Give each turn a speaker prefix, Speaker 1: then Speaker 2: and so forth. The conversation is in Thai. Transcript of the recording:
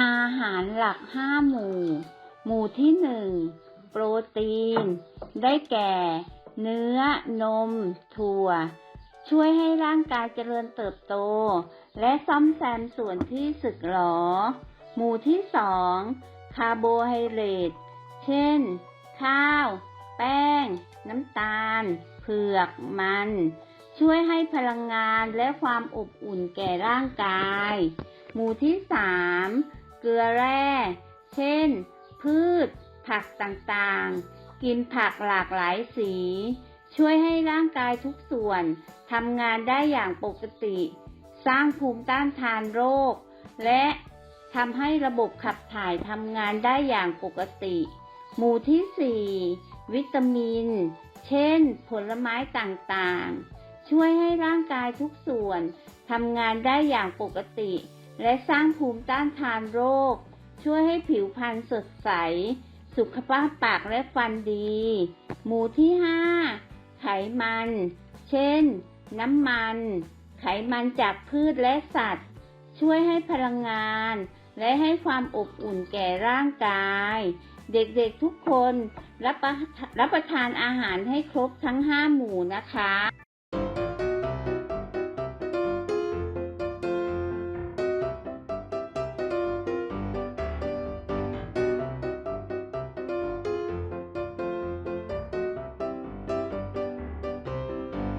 Speaker 1: อาหารหลักห้าหมู่ หมู่ที่หนึ่งโปรตีน ได้แก่ เนื้อนม ถั่ว ช่วยให้ร่างกายเจริญเติบโต และซ่อมแซมส่วนที่สึกหรอ หมู่ที่สองคาร์โบไฮเดรตเช่น ข้าว แป้ง น้ำตาล เผือก มัน ช่วยให้พลังงานและความอบอุ่นแก่ร่างกาย หมู่ที่สาม เกลือแร่ เช่น พืช ผักต่างๆ กินผักหลากหลายสี ช่วยให้ร่างกายทุกส่วนทำงานได้อย่างปกติ สร้างภูมิต้านทานโรค และทำให้ระบบขับถ่ายทำงานได้อย่างปกติ หมู่ที่สี่วิตามิน เช่น ผลไม้ต่างๆ ช่วยให้ร่างกายทุกส่วนทำงานได้อย่างปกติ และสร้างภูมิต้านทานโรค ช่วยให้ผิวพรรณสดใส สุขภาพปากและฟันดี หมู่ที่ห้าไขมัน เช่น น้ำมัน ไขมันจากพืชและสัตว์ ช่วยให้พลังงาน และให้ความอบอุ่นแก่ร่างกาย เด็กๆทุกคนรับประรับประทานอาหารให้ครบทั้งห้าหมู่นะคะ